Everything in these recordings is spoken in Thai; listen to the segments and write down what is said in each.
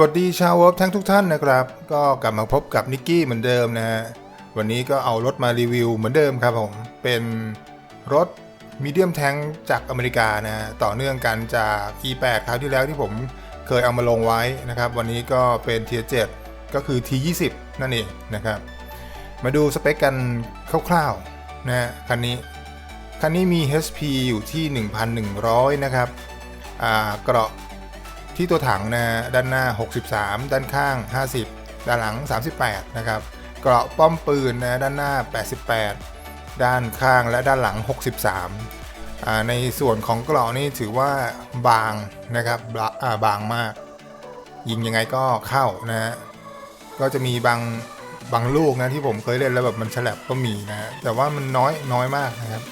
สวัสดีชาวเวิร์ทั้งทุกท่านนะครับ ก็กลับมาพบกับนิกกี้เหมือนเดิมนะฮะ วันนี้ก็เอารถมารีวิวเหมือนเดิมครับผม เป็นรถมีเดียมแท้งจากอเมริกานะต่อเนื่องกันจาก E8 คราวที่แล้วที่ผมเคยเอามาลงไว้นะครับ วันนี้ก็เป็นเทีย7ก็คือ T20 นั่นเองนะครับ มาดูสเปคกันคร่าวๆนะฮะคันนี้ คันนี้มี HP อยู่ที่ 1,100 นะครับอ่าเกราะ ที่ตัวถังนะด้านหน้า 63 ด้านข้าง 50 ด้านหลัง 38 นะครับเกราะป้อมปืนนะด้านหน้า 88 ด้านข้างและด้านหลัง 63อ่าในส่วนของเกราะนี่ถือว่าบางนะครับบาบางมาก ยิงยังไงก็เข้านะฮะก็จะมีบางบางลูกนะที่ผมเคยเล่นแล้วแบบมันฉลับก็มีนะแต่ว่ามันน้อยน้อยมากนะครับ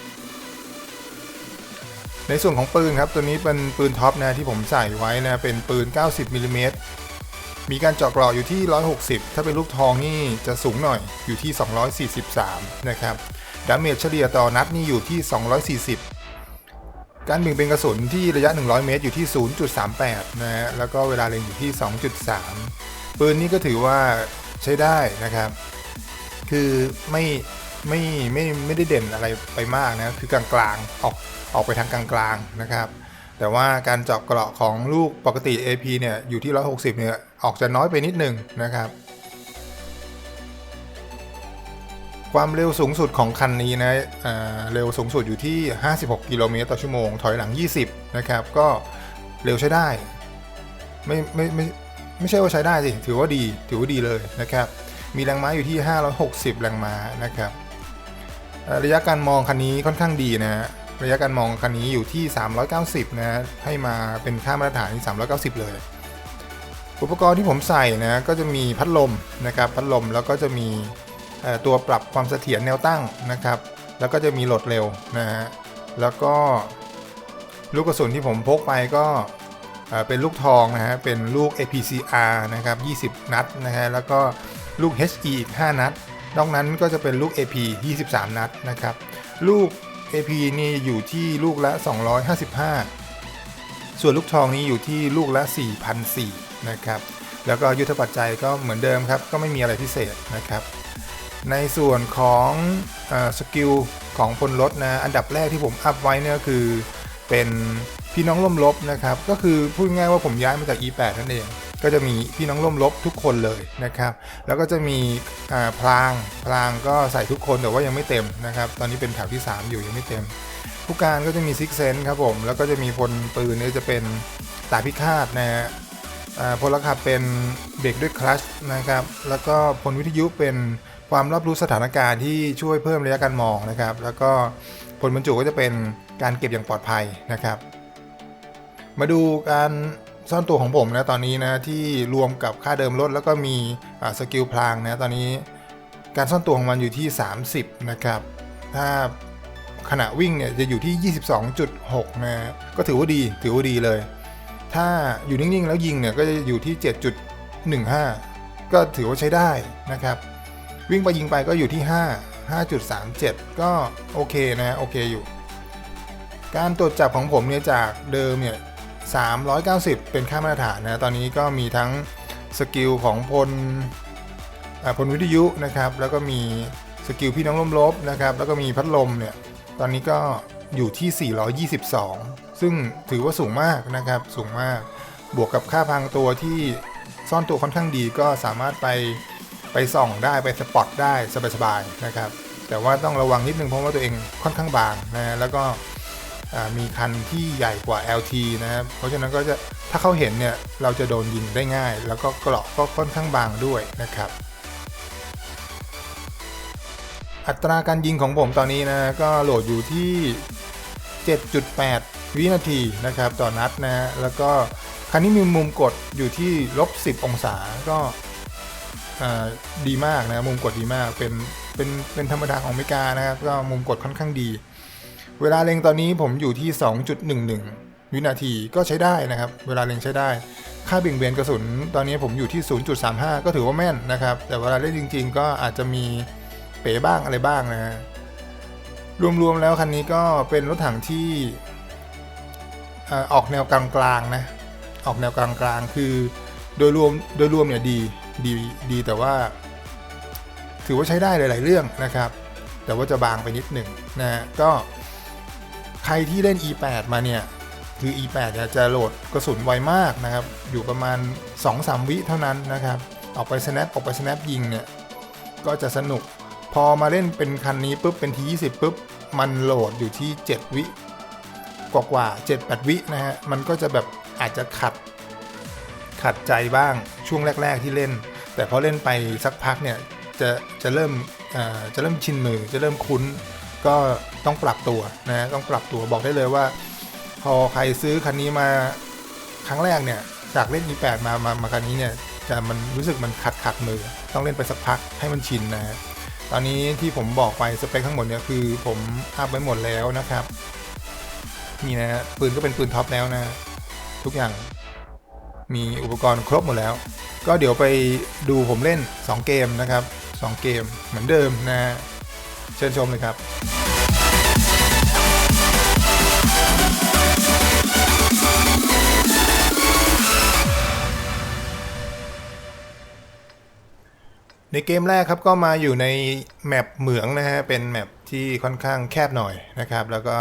ในส่วนของปืนครับตัวนี้เป็นปืนท็อปนะที่ผมใส่ไว้นะเป็นปืน 90มิลลิเมตรมีการเจาะเกราะอยู่ที่ 160 ถ้าเป็นลูกทองนี่จะสูงหน่อยอยู่ที่ 243 นะครับดาเมจเฉลี่ยต่อนัดนี่อยู่ที่ 240 การบิงเป็นกระสุนที่ระยะ 100 เมตรอยู่ที่ 0.38 นะฮะแล้วก็เวลาเล็งอยู่ที่ 2.3 ปืนนี้ก็ถือว่าใช้ได้นะครับ คือไม่ไม่ไม่ไม่ได้เด่นอะไรไปมากนะ คือกลางๆ ออก ออกไปทางกลางๆนะครับ แต่ว่าการเจาะเกราะของลูกปกติ AP เนี่ยอยู่ที่ 160 เนี่ยออกจะน้อยไปนิดหนึ่งนะครับ ความเร็วสูงสุดของคันนี้นะอ่าเร็วสูงสุดอยู่ที่ 56 กิโลเมตรต่อชั่วโมง ถอยหลัง 20 นะครับ ก็เร็วใช้ได้ ไม่ไม่ไม่ไม่ใช่ว่าใช้ได้สิ ถือว่าดี ถือว่าดีเลยนะครับ มีแรงม้าอยู่ที่ 560 แรงม้านะครับ ระยะการมองคันนี้ค่อนข้างดีนะฮะ ระยะการมองคันนี้อยู่ที่ 390นะฮะให้มาเป็นค่ามาตรฐานที่ 390 เลย อุปกรณ์ที่ผมใส่นะก็จะมีพัดลมนะครับพัดลมแล้วก็จะมีตัวปรับความเสถียรแนวตั้งนะครับ แล้วก็จะมีโหลดเร็วนะฮะแล้วก็ลูกกระสุนที่ผมพกไปก็เอ่อเป็นลูกทองนะฮะเป็นลูก APCR นะครับ 20 นัดนะฮะแล้วก็ลูก HE อีก 5 นัด นอกนั้นก็จะเป็นลูก AP 23 นัดนะครับ ลูก AP นี่อยู่ที่ลูกละ 255 ส่วนลูกทองนี้อยู่ที่ลูกละ 4,004นะครับ แล้วก็ยุทธปัจจัยก็เหมือนเดิมครับ ก็ไม่มีอะไรพิเศษนะครับ ในส่วนของอสกิลของพลรถนะ อันดับแรกที่ผมอัพไว้เนี่ยคือเป็นพี่น้องร่วมรบนะครับ ก็คือพูดง่ายว่าผมย้ายมาจาก E8 นั่นเอง ก็จะมีพี่น้องร่วมรบทุกคนเลยนะครับ แล้วก็จะมีพลางพลางก็ใส่ทุกคนแต่ว่ายังไม่เต็มนะครับ ตอนนี้เป็นแถวที่ 3 อยู่ยังไม่เต็ม ผู้การก็จะมีซิกเซนครับผม แล้วก็จะมีพลปืนเนี่ยจะเป็นตาพิฆาตนะฮะอ่าพลขับเป็นเบรกด้วยคลัชนะครับ แล้วก็พลวิทยุเป็นความรอบรู้สถานการณ์ที่ช่วยเพิ่มระยะการมองนะครับ แล้วก็พลบรรจุก็จะเป็นการเก็บอย่างปลอดภัยนะครับ มาดูการ ซ่อนตัวของผมนะตอนนี้นะที่รวมกับค่าเดิมลดแล้วก็มีสกิลพลางนะตอนนี้การซ่อนตัวของมันอยู่ที่ 30 นะครับ ถ้าขณะวิ่งเนี่ยจะอยู่ที่ 22.6 นะก็ถือว่าดีถือว่าดีเลย ถ้าอยู่นิ่งๆ แล้วยิงเนี่ยก็จะอยู่ที่ 7.15 ก็ถือว่าใช้ได้นะครับ วิ่งไปยิงไปก็อยู่ที่ 5 5.37 ก็โอเคนะโอเคอยู่ การตรวจจับของผมเนี่ยจากเดิมเนี่ย 390 เป็นค่ามาตรฐานนะ ตอนนี้ก็มีทั้งสกิลของพลพลวิทยุนะครับ แล้วก็มีสกิลพี่น้องร่มรบนะครับ แล้วก็มีพัดลมเนี่ย ตอนนี้ก็อยู่ที่ 422 ซึ่งถือว่าสูงมากนะครับ สูงมาก บวกกับค่าพรางตัวที่ซ่อนตัวค่อนข้างดีก็สามารถไปไปส่องได้ไปสปอตได้สบายๆนะครับ แต่ว่าต้องระวังนิดนึงเพราะว่าตัวเองค่อนข้างบางนะ แล้วก็ มีคันที่ใหญ่กว่า LT นะครับ เพราะฉะนั้นก็จะถ้าเขาเห็นเนี่ยเราจะโดนยิงได้ง่าย แล้วก็เกราะก็ค่อนข้างบางด้วยนะครับ อัตราการยิงของผมตอนนี้นะก็โหลดอยู่ที่ 7.8 วินาทีนะครับต่อนัดนะฮะแล้วก็คันนี้มีมุมกดอยู่ที่ลบ 10 องศาก็ดีมากนะมุมกดดีมากเป็นเป็นเป็นธรรมดาของอเมริกานะครับก็มุมกดค่อนข้างดี เวลาเล็งตอนนี้ผมอยู่ที่ 2.11 วินาทีก็ใช้ได้นะครับ เวลาเล็งใช้ได้ ค่าเบี่ยงเบนกระสุน ตอนนี้ผมอยู่ที่ 0.35 ก็ถือว่าแม่นนะครับ แต่เวลาเล่นจริง ๆ ก็อาจจะมีเป๋บ้างอะไรบ้างนะฮะรวมๆแล้วคันนี้ก็เป็นรถถังที่ออออกแนวกลางๆนะ ออกแนวกลางๆ คือโดยรวมโดยรวมเนี่ยดีดีดีแต่ว่า ถือว่าใช้ได้หลาย ๆ เรื่องนะครับ แต่ว่าจะบางไปนิดหนึ่งนะฮะก็ ใครที่เล่น e8 มาเนี่ย คือ e8 เนี่ยจะโหลดกระสุนไวมากนะครับ อยู่ประมาณ 2-3 วิเท่านั้นนะครับ ออกไป snap ออกไป snap ยิงเนี่ย ก็จะสนุก พอมาเล่นเป็นคันนี้ปุ๊บ เป็น T20 ปุ๊บ มันโหลดอยู่ที่ 7 วิ กว่ากว่า7-8 วินะฮะ มันก็จะแบบอาจจะขัด ขัดใจบ้างช่วงแรก ๆที่เล่น แต่พอเล่นไปสักพักเนี่ย จะจะเริ่มจะเริ่มชินมือ จะเริ่มคุ้น ก็ต้องปรับตัวนะต้องปรับตัวบอกได้เลยว่า พอใครซื้อคันนี้มาครั้งแรกเนี่ยจากเล่น e8 มามามาคันนี้เนี่ยจะมันรู้สึกมันขัดขัดมือ ต้องเล่นไปสักพักให้มันชินนะฮะตอนนี้ที่ผมบอกไปสเปคทั้งหมดเนี่ยคือผมอัพไว้หมดแล้วนะครับ นี่นะฮะปืนก็เป็นปืนท็อปแล้วนะ ทุกอย่างมีอุปกรณ์ครบหมดแล้ว ก็เดี๋ยวไปดูผมเล่น 2 เกมนะครับ 2 เกมเหมือนเดิมนะ เชิญชมเลยครับ ในเกมแรกครับก็มาอยู่ในแมปเหมืองนะฮะ เป็นแมปที่ค่อนข้างแคบหน่อยนะครับ แล้วก็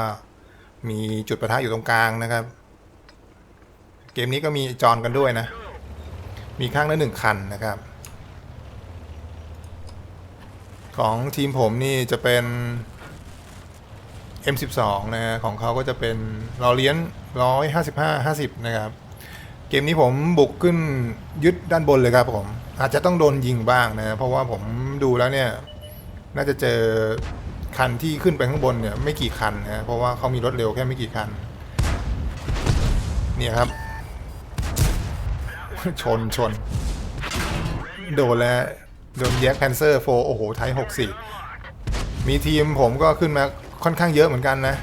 มีจุดประทะอยู่ตรงกลางนะครับ เกมนี้ก็มีจอนกันด้วยนะ มีข้างละหนึ่งคันนะครับ ของทีมผมนี่จะเป็น M12 นะฮะของเขาก็จะเป็นลอเลียน155 50 นะครับ เกมนี้ผมบุกขึ้นยึดด้านบนเลยครับผม อาจจะต้องโดนยิงบ้างนะ เพราะว่าผมดูแล้วเนี่ย น่าจะเจอคันที่ขึ้นไปข้างบนเนี่ยไม่กี่คันนะเพราะว่าเขามีรถเร็วแค่ไม่กี่คัน เนี่ยครับ ชนชน โดนแล้ว โดนแยกแพนเซอร์โฟโอ้โหไทยหกสี่มีทีมผมก็ขึ้นมาค่อนข้างเยอะเหมือนกันนะ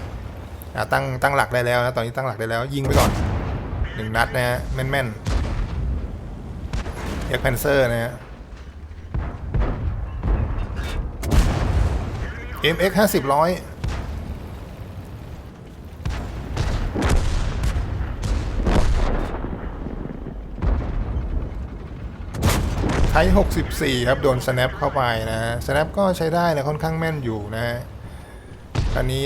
ตั้งตั้งหลักได้แล้วนะตอนนี้ตั้งหลักได้แล้ว ยิงไปก่อนหนึ่งนัดนะฮะแม่นแม่แยกแพนเซอร์นะฮะ MX 50 100 ใช้ 64 ครับ โดน snap เข้าไปนะ snap ก็ใช้ได้นะค่อนข้างแม่นอยู่นะอันนี้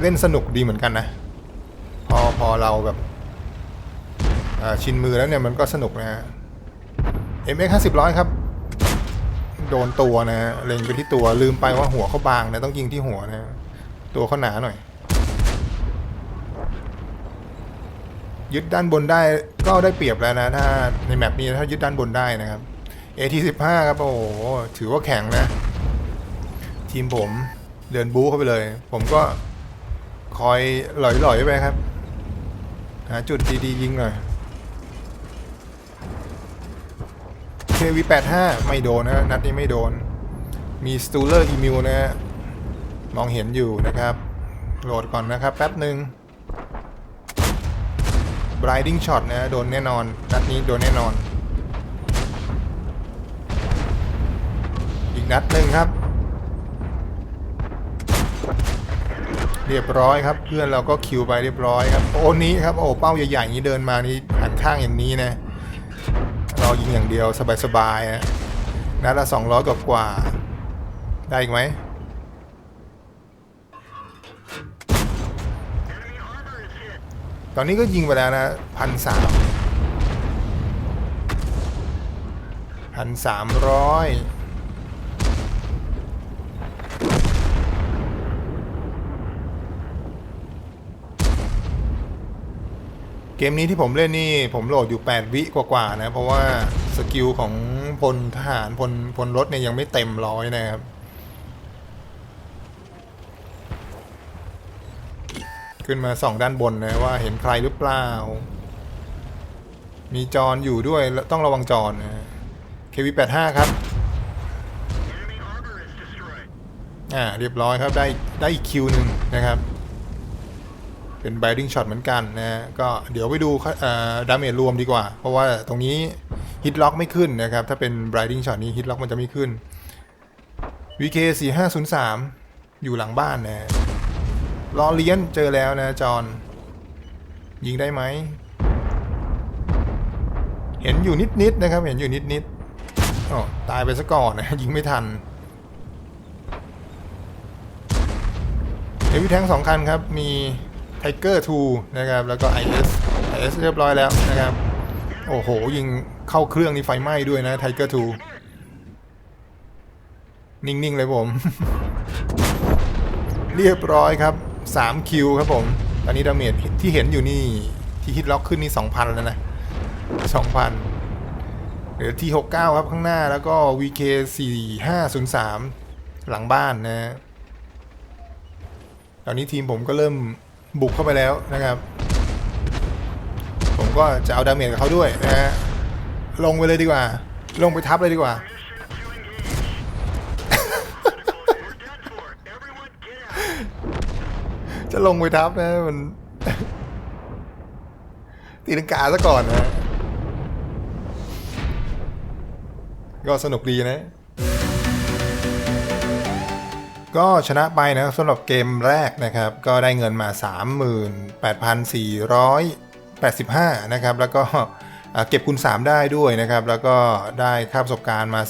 เล่นสนุกดีเหมือนกันนะ พอพอเราแบบชินมือแล้วเนี่ยมันก็สนุกนะฮะ MX 50ร้อยครับ โดนตัวนะเล็งไปที่ตัวลืมไปว่าหัวเขาบางนะต้องยิงที่หัวนะ ตัวเขาหนาหน่อย ยึดด้านบนได้ก็ได้เปรียบแล้วนะ ถ้าในแมปนี้ถ้ายึดด้านบนได้นะครับ AT15 ครับ โอ้โห ถือว่าแข็งนะ ทีมผมเดินบู๊เข้าไปเลย ผมก็คอยหลอยๆไปครับ หาจุดดีๆยิงหน่อย KV85 ไม่โดนนะ นัดนี้ไม่โดน มีสตูเลอร์อีมิวนะฮะมองเห็นอยู่นะครับ โหลดก่อนนะครับ แป๊บหนึ่ง Blinding Shot นะ โดนแน่นอน นัดนี้โดนแน่นอน อีก นัดหนึ่งครับ เรียบร้อยครับ เพื่อนเราก็คิวไปเรียบร้อยครับ โอ้นี้ครับโอ้เป้าใหญ่ๆอย่างนี้เดินมานี่หันข้างอย่างนี้นะเรายิงอย่างเดียวสบายๆนะนัดละสองร้อยกว่าได้อีกไหมตอนนี้ก็ยิงไปแล้วนะพันสามพันสามร้อย เกมนี้ที่ผมเล่นนี่ผมโหลดอยู่ 8 วิกว่าๆนะ เพราะว่าสกิลของพลทหารพลพลรถเนี่ยยังไม่เต็มร้อยนะครับ ขึ้นมาส่องด้านบนนะว่าเห็นใครหรือเปล่า มีจอนอยู่ด้วยต้องระวังจอนนะ KV85 ครับ อ่าเรียบร้อยครับได้ได้อีกคิวหนึ่งนะครับ เป็น b บ d i n g shot เหมือนกันนะ ก็เดี๋ยวไปดูดาเมจรวมดีกว่า เพราะว่าตรงนี้ฮิตล็อกไม่ขึ้นนะครับ ถ้าเป็น b บ d i n g shot นี้ฮิตล็อกมันจะไม่ขึ้น VK 4503 อยู่หลังบ้านนะรอเลี้ยนเจอแล้วนะจอนยิงได้ไหม เห็นอยู่นิดๆนะครับ เห็นอยู่นิดๆอ๋อตายไปซะก่อนนะ ยิงไม่ทันเอวิแทงสองคันครับ มี Tiger 2 นะครับ แล้วก็ IS IS เรียบร้อยแล้วนะครับ โอ้โห ยิงเข้าเครื่องนี่ไฟไหม้ด้วยนะ Tiger 2 นิ่ง ๆ เลยผม เรียบร้อยครับ 3 คิวครับผม ตอนนี้ดาเมจที่เห็นอยู่นี่ ที่ฮิตล็อกขึ้นนี่ 2,000 แล้วนะ 2,000 เหลือที่ 69 ครับข้างหน้าแล้วก็ VK 4503 หลังบ้านนะตอนนี้ทีมผมก็เริ่ม บุกเข้าไปแล้วนะครับ ผมก็จะเอาดาเมจกับเขาด้วยนะฮะลงไปเลยดีกว่า ลงไปทับเลยดีกว่า จะลงไปทับนะมัน ตีลังกาซะก่อนนะ ก็สนุกดีนะ ก็ชนะไปนะสำหรับเกมแรกนะครับ ก็ได้เงินมา 38,485 นะครับ แล้วก็เก็บคูณ3ได้ด้วยนะครับ แล้วก็ได้ค่าประสบการณ์มา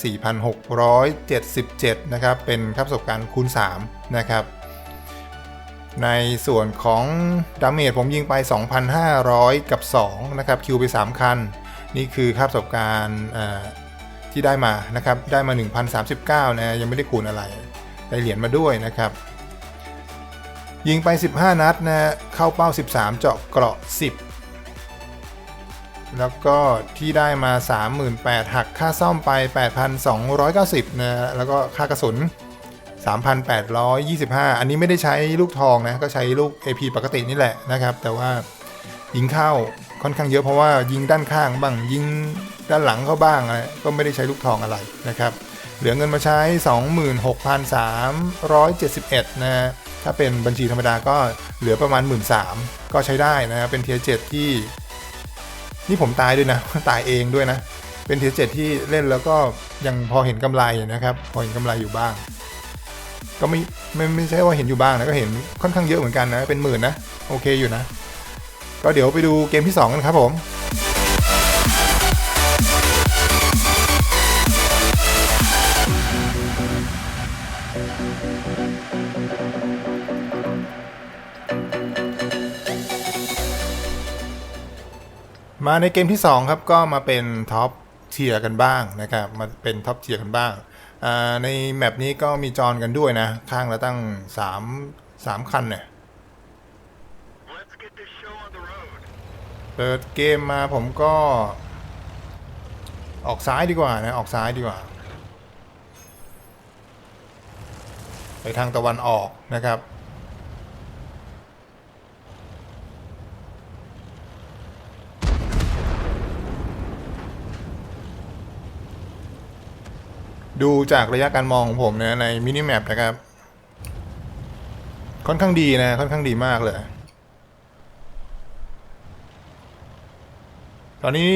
4,677 นะครับ เป็นค่าประสบการณ์คูณ3นะครับ ในส่วนของดาเมจผมยิงไป 2,500 กับ 2 นะครับ คิวไป 3 คัน นี่คือค่าประสบการณ์ที่ได้มานะครับ ได้มา 1,039 นะ ยังไม่ได้คูณอะไร ได้เหรียญมาด้วยนะครับ ยิงไป 15 นัดนะเข้าเป้า 13 เจาะเกราะ 10 แล้วก็ที่ได้มา 38,000หักค่าซ่อมไป 8,290นะแล้วก็ค่ากระสุน 3,825 อันนี้ไม่ได้ใช้ลูกทองนะ ก็ใช้ลูก AP ปกตินี่แหละนะครับ แต่ว่ายิงเข้าค่อนข้างเยอะเพราะว่ายิงด้านข้างบ้างยิงด้านหลังเข้าบ้างอะไรก็ไม่ได้ใช้ลูกทองอะไรนะครับ เหลือเงินมาใช้ 26,371 นะฮะถ้าเป็นบัญชีธรรมดาก็เหลือประมาณ 13,000ก็ใช้ได้นะฮะเป็นเทียร์เจ็ดที่ นี่ผมตายด้วยนะ ตายเองด้วยนะ เป็นเทียร์เจ็ดที่เล่นแล้วก็ยังพอเห็นกำไรนะครับ พอเห็นกำไรอยู่บ้าง ก็ไม่ไม่ไม่ใช่ว่าเห็นอยู่บ้างนะก็เห็นค่อนข้างเยอะเหมือนกันนะ เป็นหมื่นนะ โอเคอยู่นะ ก็เดี๋ยวไปดูเกมที่ 2 กันครับผม มาในเกมที่ 2 ครับก็มาเป็นท็อปเทียร์กันบ้างนะครับมาเป็นท็อปเทียร์กันบ้าง ในแมปนี้ก็มีจอนกันด้วยนะ ข้างละตั้ง 3 3 คันเนี่ยเปิดเกมมาผมก็ ออกซ้ายดีกว่านะ ออกซ้ายดีกว่า ไปทางตะวันออกนะครับ ดูจากระยะการมองของผมเนะในมินิแมปนะครับ ค่อนข้างดีนะ ค่อนข้างดีมากเลย ตอนนี้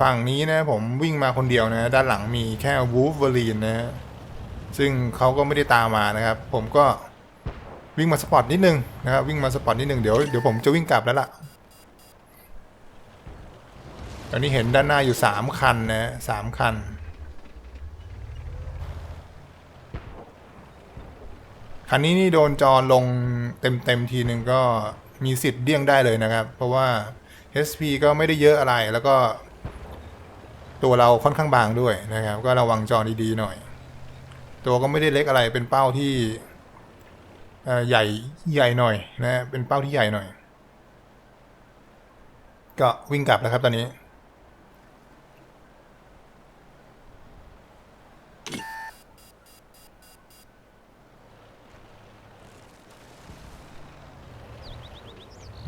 ฝั่งนี้นะผมวิ่งมาคนเดียวนะ ด้านหลังมีแค่วูฟเวอรีนนะ ซึ่งเขาก็ไม่ได้ตามมานะครับ ผมก็วิ่งมาสปอตนิดนึงนะครับ วิ่งมาสปอตนิดนึงเดี๋ยวเดี๋ยวผมจะวิ่งกลับแล้วล่ะตอนนี้เห็นด้านหน้าอยู่สามคันนะสามคัน คันนี้นี่โดนจอลงเต็มเต็มๆทีหนึ่งก็มีสิทธิ์เดี้ยงได้เลยนะครับ เพราะว่า SP ก็ไม่ได้เยอะอะไรแล้วก็ ตัวเราค่อนข้างบางด้วยนะครับ ก็ระวังจอดีๆหน่อย ตัวก็ไม่ได้เล็กอะไรเป็นเป้าที่ใหญ่ใหญ่หน่อยนะเป็นเป้าที่ใหญ่หน่อย ก็วิ่งกลับแล้วครับตอนนี้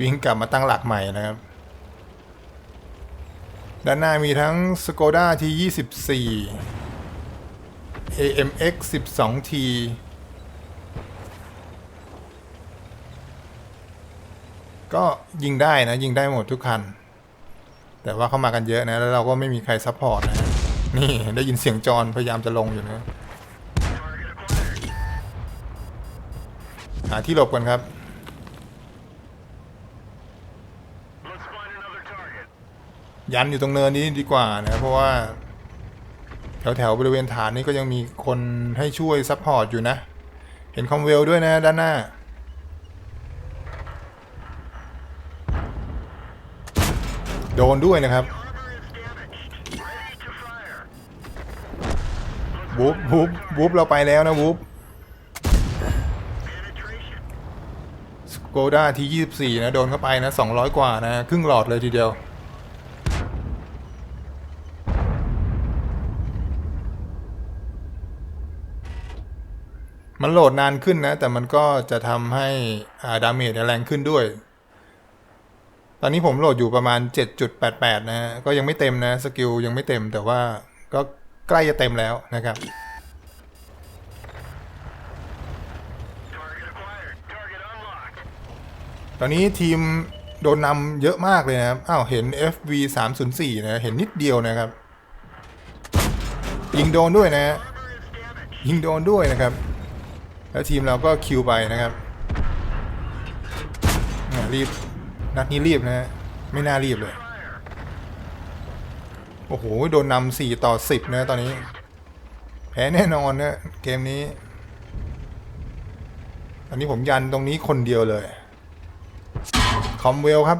วิ่งกลับมาตั้งหลักใหม่นะครับ ด้านหน้ามีทั้ง Skoda T24 AMX 12T ก็ยิงได้นะ ยิงได้หมดทุกคัน แต่ว่าเข้ามากันเยอะนะ แล้วเราก็ไม่มีใครซัพพอร์ตนะ นี่ได้ยินเสียงจอนพยายามจะลงอยู่นะหาที่หลบกันครับ ยันอยู่ตรงเนินนี้ดีกว่านะเพราะว่า แถวแถวๆบริเวณฐานนี้ก็ยังมีคนให้ช่วยซัพพอร์ตอยู่นะ เห็นคอมเวลด้วยนะด้านหน้า โดนด้วยนะครับวูบวูบวูบเราไปแล้วนะวูบสโกด้าที24 นะ โดนเข้าไปนะ 200 กว่านะ ครึ่งหลอดเลยทีเดียว มันโหลดนานขึ้นนะ แต่มันก็จะทำให้อ่าดาเมจแรงขึ้นด้วย ตอนนี้ผมโหลดอยู่ประมาณ 7.88 นะฮะ ก็ยังไม่เต็มนะ สกิลยังไม่เต็มแต่ว่าก็ใกล้จะเต็มแล้วนะครับ Target acquired. Target unlocked. ตอนนี้ทีมโดนนำเยอะมากเลยนะครับ อ้าว เห็น FV 3 0 4นะ เห็นนิดเดียวนะครับ ยิงโดนด้วยนะ ยิงโดนด้วยนะครับ แล้วทีมเราก็คิวไปนะครับรีบนัดนี้รีบนะฮะไม่น่ารีบเลย โอ้โห โดนนำ4ต่อ10นะตอนนี้ แพ้แน่นอนนะเกมนี้ อันนี้ผมยันตรงนี้คนเดียวเลย คอมเวลครับ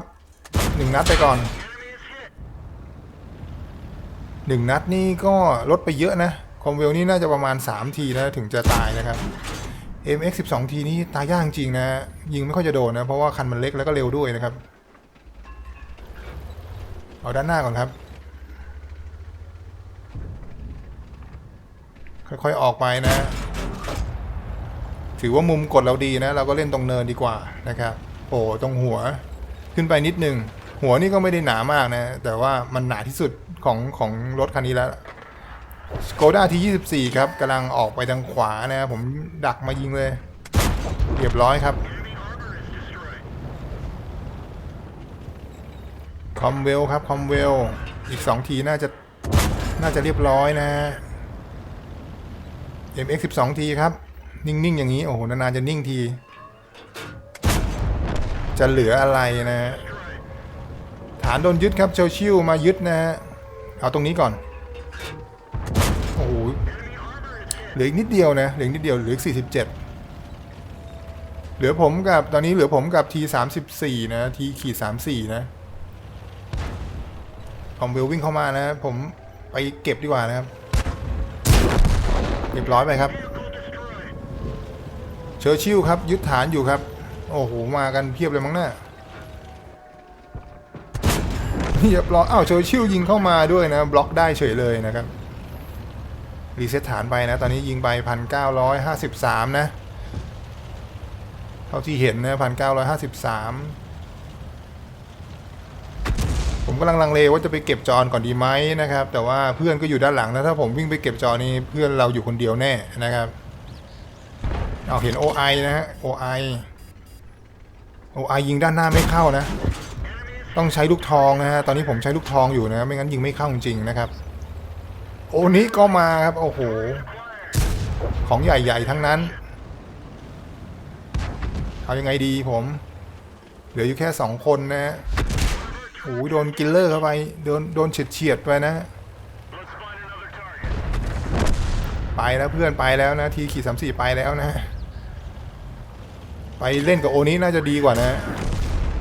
หนึ่งนัดไปก่อนหนึ่งนัดนี่ก็ลดไปเยอะนะ คอมเวลนี่น่าจะประมาณ 3 ทีนะถึงจะตายนะครับ MX 12ทีนี่ตายยากจริงนะ ยิงไม่ค่อยจะโดนนะ เพราะว่าคันมันเล็กแล้วก็เร็วด้วยนะครับ เอาด้านหน้าก่อนครับ ค่อยๆออกไปนะ ถือว่ามุมกดเราดีนะ เราก็เล่นตรงเนินดีกว่านะครับโอ้ตรงหัวขึ้นไปนิดนึง หัวนี่ก็ไม่ได้หนามากนะ แต่ว่ามันหนาที่สุดของของรถคันนี้แล้ว สโกด้าที24 ครับกำลังออกไปทางขวานะผมดักมายิงเลย เรียบร้อยครับคอมเวลครับคอมเวลอีก 2 ทีน่าจะน่าจะเรียบร้อยนะ MX 12 ทีครับ นิ่ง ๆ อย่างนี้ โอ้โห นาน ๆ จะนิ่งที จะเหลืออะไรนะฮะฐานโดนยึดครับเชลชิวมายึดนะฮะเอาตรงนี้ก่อน เหลืออีกนิดเดียวนะเหลืออีกนิดเดียวเหลืออีก47เหลือผมกับตอนนี้เหลือผมกับ T 3 4นะ T ขีด34นะคอมเวลวิ่งเข้ามานะ ผมไปเก็บดีกว่านะครับเรียบร้อยไปครับ เชอร์ชิลครับ ยึดฐานอยู่ครับ โอ้โห มากันเพียบเลยมั้งเนี่ยเรียบร้อยอ้าวเชอร์ชิลยิงเข้ามาด้วยนะ บล็อกได้เฉยเลยนะครับ รีเซ็ตฐานไปนะ ตอนนี้ยิงไปพันเก้าร้อยห้าสิบสามนะ เท่าที่เห็นนะพันเก้าร้อยห้าสิบสามผมกำลังลังเลว่าจะไปเก็บจอนก่อนดีไหมนะครับ แต่ว่าเพื่อนก็อยู่ด้านหลังนะถ้าผมวิ่งไปเก็บจอนี่เพื่อนเราอยู่คนเดียวแน่นะครับเอาเห็น OI นะฮะ OI OI ยิงด้านหน้าไม่เข้านะ ต้องใช้ลูกทองนะฮะตอนนี้ผมใช้ลูกทองอยู่นะ ไม่งั้นยิงไม่เข้าจริงนะครับ โอนี้ก็มาครับ โอ้โห ของใหญ่ๆทั้งนั้น เอายังไงดีผม เหลืออยู่แค่สองคนนะฮะโอ้โหโดนกิลเลอร์เข้าไป โดนโดนเฉียดเฉียดๆไปนะ ไปแล้วเพื่อนไปแล้วนะ ทีขีดสามสี่ไปแล้วนะ ไปเล่นกับโอนี้น่าจะดีกว่านะ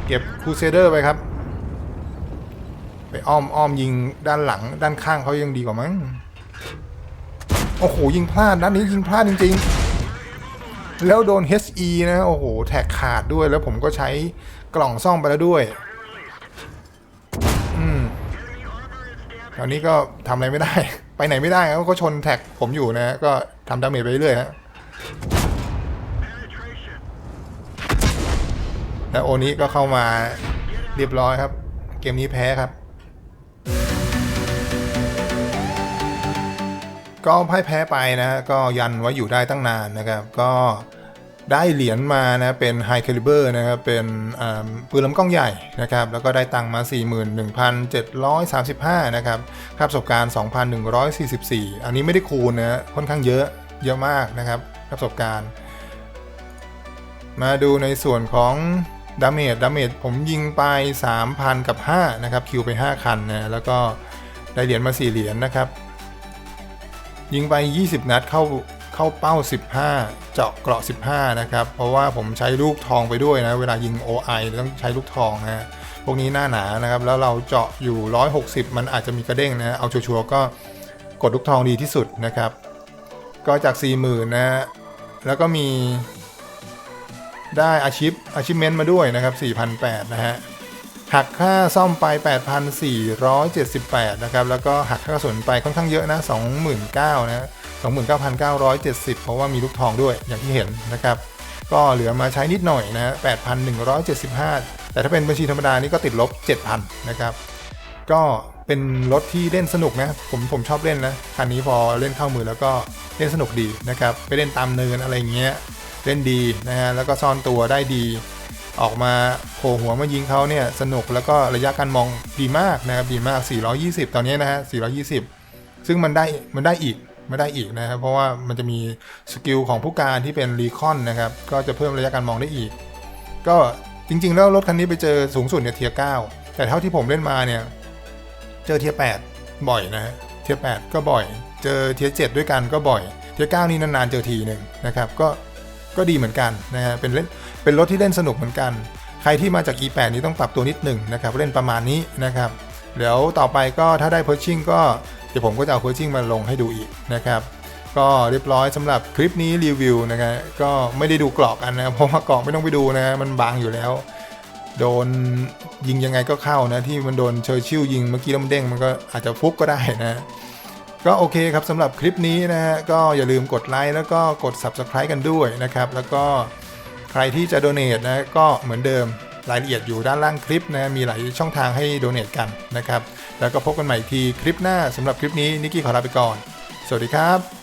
เก็บคูเซเดอร์ไปครับ ไปอ้อมอ้อมยิงด้านหลัง ด้านข้างเขายังดีกว่ามั้งโอ้โหยิงพลาดนัดนี้ยิงพลาดจริง ๆ แล้วโดน HE นะโอ้โหแท็กขาดด้วยแล้วผมก็ใช้กล่องซ่อมไปแล้วด้วยอืมตอนนี้ก็ทำอะไรไม่ได้ ไปไหนไม่ได้ครับก็ชนแท็กผมอยู่นะ ก็ทำดาเมจไปเรื่อยฮะแล้วโอนี้ก็เข้ามาเรียบร้อยครับ เกมนี้แพ้ครับ ก็พ่ายแพ้ไปนะก็ยันไว้อยู่ได้ตั้งนานนะครับ ก็ได้เหรียญมานะเป็นไฮค a ลิเบอร์นะครับเป็นปืนลำกล้องใหญ่นะครับ แล้วก็ได้ตังค์มา 41,735 นะครับค่าประสบการณ์ 2,144 อันนี้ไม่ได้คูณนะค่อนข้างเยอะเยอะมากนะครับประสบการณ์ มาดูในส่วนของดาเมจดาเมจผมยิงไป 3,000 กับ 5 นะครับ คิวไป 5 คันนะแล้วก็ได้เหรียญมา 4 เหรียญนะครับ ยิงไป 20 นัดเข้าเข้าเป้า 15 เจาะเกราะ 15 นะครับ เพราะว่าผมใช้ลูกทองไปด้วยนะ เวลายิง OI ต้องใช้ลูกทองนะพวกนี้หน้าหนานะครับ แล้วเราเจาะอยู่ 160 มันอาจจะมีกระเด้งนะ เอาชัวร์ก็กดลูกทองดีที่สุดนะครับ ก็จาก 40,000 นะฮะแล้วก็มีได้อาชีพอาชีพเมนต์มาด้วยนะครับ4,800นะฮะ หักค่าซ่อมไป 8,478 นะครับ แล้วก็หักค่ากระสุนไปค่อนข้างเยอะนะ 29,000นะ29,970 เพราะว่ามีลูกทองด้วยอย่างที่เห็นนะครับ ก็เหลือมาใช้นิดหน่อยนะ 8,175 แต่ถ้าเป็นบัญชีธรรมดานี่ก็ติดลบ 7,000 นะครับ ก็เป็นรถที่เล่นสนุกนะ ผมผมชอบเล่นนะ คันนี้พอเล่นเข้ามือแล้วก็เล่นสนุกดีนะครับ ไปเล่นตามเนินอะไรเงี้ย เล่นดีนะฮะ แล้วก็ซ่อนตัวได้ดี ออกมาโผล่หัวมายิงเขาเนี่ยสนุกแล้วก็ระยะการมองดีมากนะครับดีมาก 420 ตอนนี้นะฮะ 420 ซึ่งมันได้มันได้อีกไม่ได้อีกนะครับ เพราะว่ามันจะมีสกิลของผู้การที่เป็นรีคอนนะครับ ก็จะเพิ่มระยะการมองได้อีก ก็จริง ๆ แล้วรถคันนี้ไปเจอสูงสุดเนี่ยเทียร์9แต่เท่าที่ผมเล่นมาเนี่ย เจอเทียร์8บ่อยนะฮะเทียร์8ก็บ่อย เจอเทียร์7ด้วยกันก็บ่อย เทียร์9นี่นานๆเจอทีหนึ่งนะครับ ก็ก็ดีเหมือนกันนะฮะเป็นเล่น เป็นรถที่เล่นสนุกเหมือนกัน ใครที่มาจาก E8 นี้ต้องปรับตัวนิดหนึ่งนะครับเล่นประมาณนี้นะครับเดี๋ยวต่อไปก็ถ้าได้ p พ r ชิ่งก็เดี๋ยวผมก็จะเอา p พ r ชิ่งมาลงให้ดูอีกนะครับก็เรียบร้อยสำหรับคลิปนี้รีวิวนะครับก็ไม่ได้ดูกรอกกันนะเพราะว่ากรอกไม่ต้องไปดูนะมันบางอยู่แล้ว โดนยิงยังไงก็เข้านะที่มันโดนเชอร์ชิลยิงเมื่อกี้แล้วมันเด้งมันก็อาจจะฟุกก็ได้นะ ก็โอเคครับสำหรับคลิปนี้นะฮะก็อย่าลืมกดไลค์แล้วก็กด Subscribe กันด้วยนะครับ แล้วก็ รที่จะด o n a t นะก็เหมือนเดิมรายละเอียดอยู่ด้านล่างคลิปนะมีหลายช่องทางให้ด o n a t กันนะครับ แล้วก็พบกันใหม่อีกทีคลิปหน้าสำหรับคลิปนี้นิกกี้ขอลาไปก่อน สวัสดีครับ